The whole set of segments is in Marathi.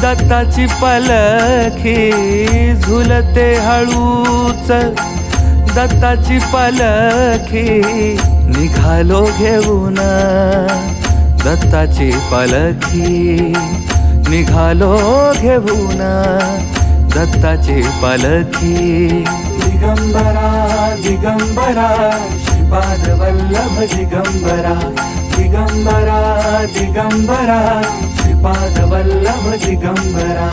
दत्ताची पलखी झुलते हळूच. दत्ताची पलखी निघालो घेऊन. दत्ताची पलखी निघालो घेऊन. दत्ताची पलखी दिगंबरा दिगंबरा श्रीपाद वल्लभ दिगंबरा. दिगंबरा दिगंबरा पादवल्लभ दिगंबरा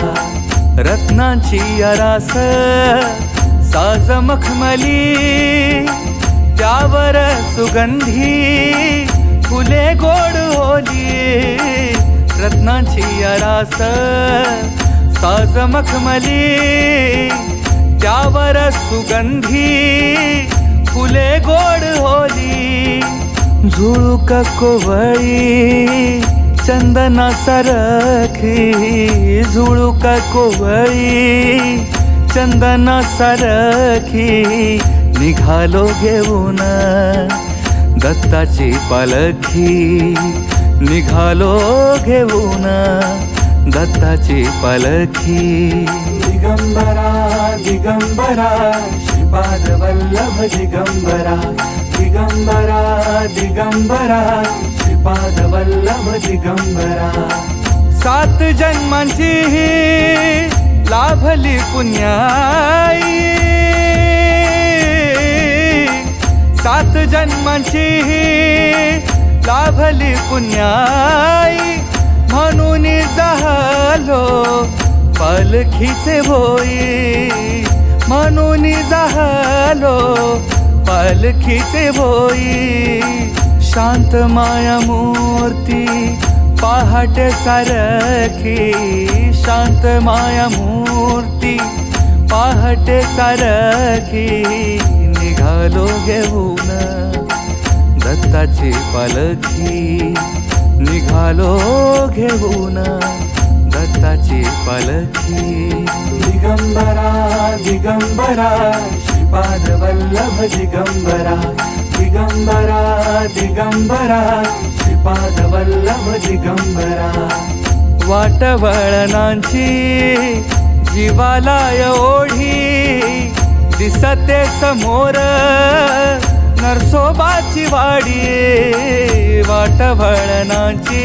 रत्नांची अरास साज मखमली त्यावर सुगंधी फुले गोड होली रत्नांची अरास साज मखमली त्यावर सुगंधी फुले गोड होली झुळूक कोवळी चंदना सरखी झुळूक कोवळी? चंदना सरखी निघालो घेऊन. दत्ताची पालखी निघालो घेऊन. दत्ताची पालखी दिगंबरा दिगंबरा श्रीपाद वल्लभ दिगंबरा. दिगंबरा दिगंबरा पादवल्लभ दिगंबरा सात जन्मांची लाभली पुण्याई। सात जन्मांची लाभली पुण्याई। म्हणून जाहलो पालखीचे भोई म्हणून जाहलो पालखीचे भोई शांत माया मूर्ती पहाटे सारखी. शांत माया मूर्ती पहाटे सारखी. निघालो घेऊन दत्ताची पालखी. निघालो घेऊन दत्ताची पालखी. दिगंबरा दिगंबरा श्रीपाद वल्लभ दिगंबरा. दिगंबरा दिगंबरा श्रीपाद वल्लभ दिगंबरा. वाटवळणांची जीवालाय ओढी दिसते समोर नरसोबाची वाडी. वाटवळणाची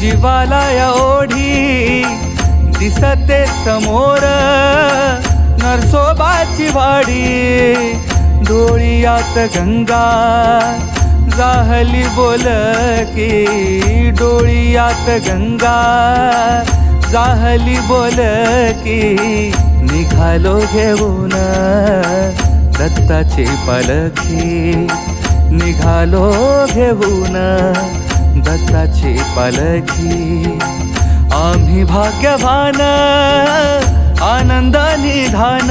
जीवालाय ओढी दिसते समोर नरसोबाची वाडी. डोळीयात गंगा जाहली बोल की डोळीयात गंगा जाहली बोल की निघालो घेऊन दत्ताची पालखी निघालो घेऊन दत्ताची पालखी. आम्ही भाग्यवान आनंद निधान